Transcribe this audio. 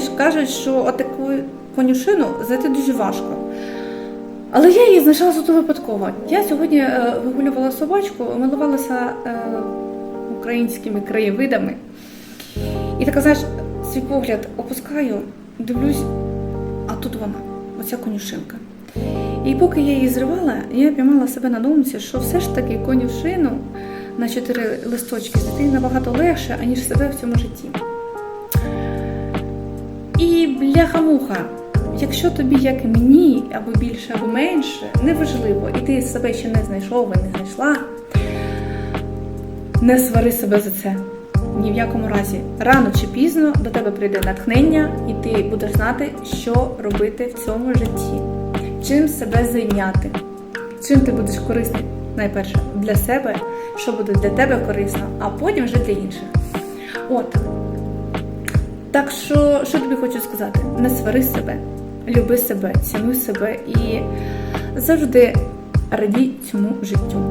знаєш, кажуть, що отаку конюшину знайти дуже важко. Але я її знайшла суто випадково. Я сьогодні е, вигулювала собачку, милувалася е, українськими краєвидами. І така, знаєш, свій погляд опускаю, дивлюсь, а тут вона, оця конюшинка. І поки я її зривала, я піймала себе на думці, що все ж таки конюшину на чотири листочки знайти набагато легше, аніж себе в цьому житті. Бляха-муха, якщо тобі, як і мені, або більше, або менше, неважливо, і ти себе ще не знайшов і не знайшла, не свари себе за це. Ні в якому разі. Рано чи пізно до тебе прийде натхнення, і ти будеш знати, що робити в цьому житті, чим себе зайняти, чим ти будеш корисний найперше для себе, що буде для тебе корисно, а потім вже для інших. От. Так що, що тобі хочу сказати? Не свари себе, люби себе, цінуй себе і завжди радій цьому життю.